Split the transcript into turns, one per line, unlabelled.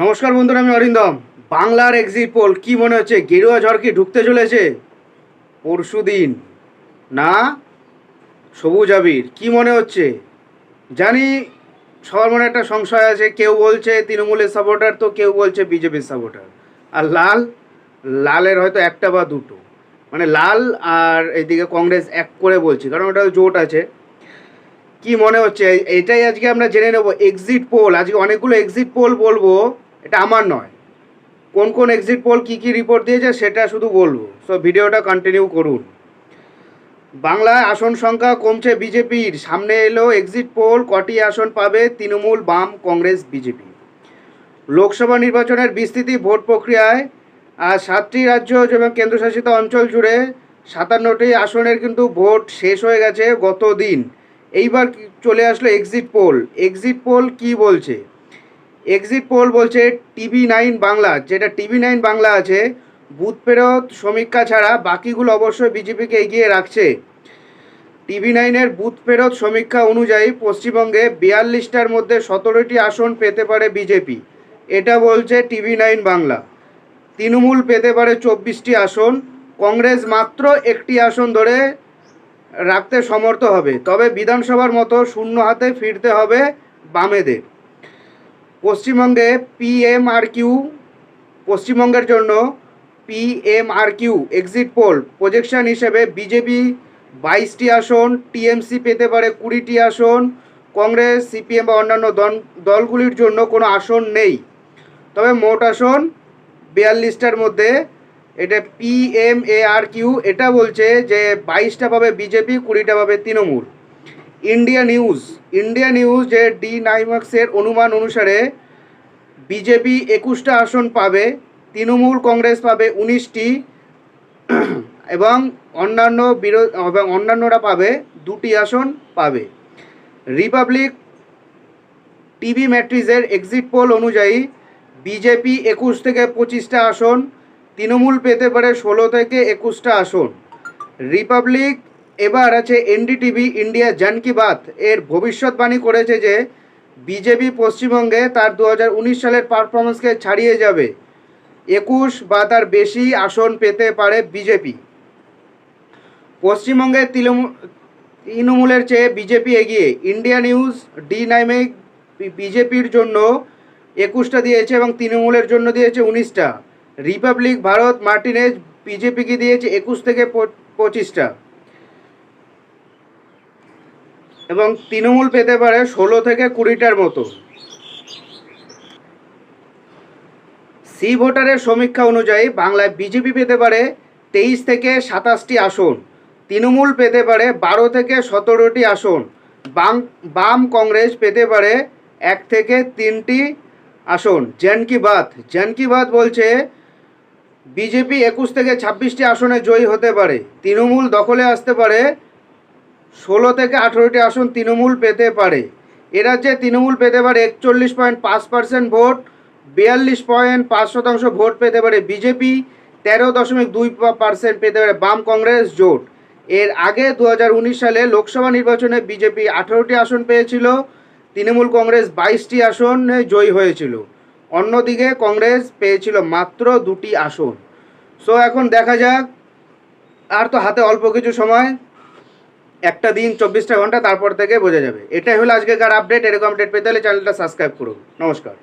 নমস্কার বন্ধুরা, আমি অরিন্দম। বাংলার এক্সিট পোল কি মনে হচ্ছে? গেরুয়া ঝড় কি ঢুকতে চলেছে? পরশু দিন না, সবুজ আবির। কি মনে হচ্ছে? জানি, সবার মনে একটা সংশয় আছে, কেউ বলছে তৃণমূলের সাপোর্টার তো কেউ বলছে বিজেপির সাপোর্টার আর লাল, লালের হয়তো একটা বা দুটো। মানে লাল আর এইদিকে কংগ্রেস এক করে বলছি, কারণ ওটা জোট আছে। কি মনে হচ্ছে? এটাই আজকে আমরা জেনে নেব। এক্সিট পোল আজকে অনেকগুলো এক্সিট পোল বলব। এটা আমার নয়। কোন কোন এক্সিট পোল কী কী রিপোর্ট দিয়েছে সেটা শুধু বলব। সো ভিডিওটা কন্টিনিউ করুন। বাংলায় আসন সংখ্যা কমছে বিজেপির। সামনে এলো এক্সিট পোল কটি আসন পাবে তৃণমূল, বাম, কংগ্রেস, বিজেপি। লোকসভা নির্বাচনের বিস্তৃতি ভোট প্রক্রিয়ায় আর সাতটি রাজ্য এবং কেন্দ্রশাসিত অঞ্চল জুড়ে সাতান্নটি আসনের কিন্তু ভোট শেষ হয়ে গেছে গত দিন। এইবার চলে আসলো এক্সিট পোল এক্সিট পোল কি বলছে? এক্সিট পোল বলছে টিভি নাইন বাংলা। যেটা টিভি নাইন বাংলা আছে, বুথ ফেরত, সমীক্ষা ছাড়া বাকিগুলো অবশ্যই বিজেপিকে এগিয়ে রাখছে। টিভি নাইনের বুথ ফেরত সমীক্ষা অনুযায়ী পশ্চিমবঙ্গে বিয়াল্লিশটার মধ্যে সতেরোটি আসন পেতে পারে বিজেপি এটা বলছে টিভি নাইন বাংলা। তৃণমূল পেতে পারে চব্বিশটি আসন। কংগ্রেস মাত্র একটি আসন ধরে রাখতে সমর্থ হবে। তবে বিধানসভার মতো শূন্য হাতে ফিরতে হবে বামেদের। পশ্চিমবঙ্গে পিএমআর কিউ পশ্চিমবঙ্গের জন্য PMR Q exit poll projection হিসেবে বিজেপি বাইশটি আসন টিএমসি পেতে পারে কুড়িটি আসন, কংগ্রেস সিপিএম বা অন্যান্য দল- দলগুলির জন্য কোনো আসন নেই। তবে মোট আসন বিয়াল্লিশটার মধ্যে, এটা পিএমএআর কিউ এটা বলছে যে বাইশটা পাবে বিজেপি কুড়িটা পাবে Trinamool. India News India News যে ডি নাইমাক্সের অনুমান অনুসারে বিজেপি একুশটা আসন পাবে, তৃণমূল কংগ্রেস পাবে উনিশটি, এবং অন্যান্য বিরোধ এবং অন্যান্যরা পাবে দুটি আসন পাবে। রিপাবলিক টিভি ম্যাট্রিজের এক্সিট পোল অনুযায়ী বিজেপি একুশ থেকে পঁচিশটা আসন, তৃণমূল পেতে পারে ষোলো থেকে একুশটা আসন। রিপাবলিক এবার আছে এনডিটিভি ইন্ডিয়া জান কি বাত এর ভবিষ্যৎবাণী করেছে যে বিজেপি পশ্চিমবঙ্গে তার দু হাজার উনিশ সালের পারফরমেন্সকে ছাড়িয়ে যাবে। একুশ বা তার বেশি আসন পেতে পারে বিজেপি পশ্চিমবঙ্গে তৃণমূল তৃণমূলের চেয়ে বিজেপি এগিয়ে। ইন্ডিয়া নিউজ ডি নাইমে বিজেপির জন্য একুশটা দিয়েছে এবং তৃণমূলের জন্য দিয়েছে উনিশটা। রিপাবলিক ভারত মার্টিনেজ বিজেপিকে দিয়েছে একুশ থেকে পঁচিশটা। এবং তৃণমূল পেতে পারে ষোলো থেকে কুড়িটার মতো। সি ভোটারের সমীক্ষা অনুযায়ী বাংলায় বিজেপি পেতে পারে তেইশ থেকে সাতাশটি আসন, তৃণমূল পেতে পারে বারো থেকে সতেরোটি আসন, বাম বাম কংগ্রেস পেতে পারে এক থেকে তিনটি আসন। জ্যান কি বাত জ্যান কি বলছে, বিজেপি একুশ থেকে ছাব্বিশটি আসনে জয়ী হতে পারে, তৃণমূল দখলে আসতে পারে ষোলো থেকে আঠেরোটি আসন তৃণমূল পেতে পারে। এ রাজ্যে তৃণমূল পেতে পারে একচল্লিশ পয়েন্ট পাঁচ পার্সেন্ট ভোট, বিয়াল্লিশ পয়েন্ট পাঁচ শতাংশ ভোট পেতে পারে বিজেপি, তেরো দশমিক দুই পার্সেন্ট পেতে পারে বাম কংগ্রেস জোট। এর আগে দু হাজার উনিশ সালে লোকসভা নির্বাচনে বিজেপি আঠেরোটি আসন পেয়েছিল, তৃণমূল কংগ্রেস বাইশটি আসনে জয়ী হয়েছিল। অন্যদিকে কংগ্রেস পেয়েছিল মাত্র দুটি আসন। সো এখন দেখা যাক, আর তো হাতে অল্প কিছু সময়। একটা দিন চব্বিশটা ঘণ্টা, তারপর থেকে বোঝা যাবে। এটাই হলো আজকেকার আপডেট এরকম আপডেট পেতে হলে চ্যানেলটা সাবস্ক্রাইব করুন। নমস্কার।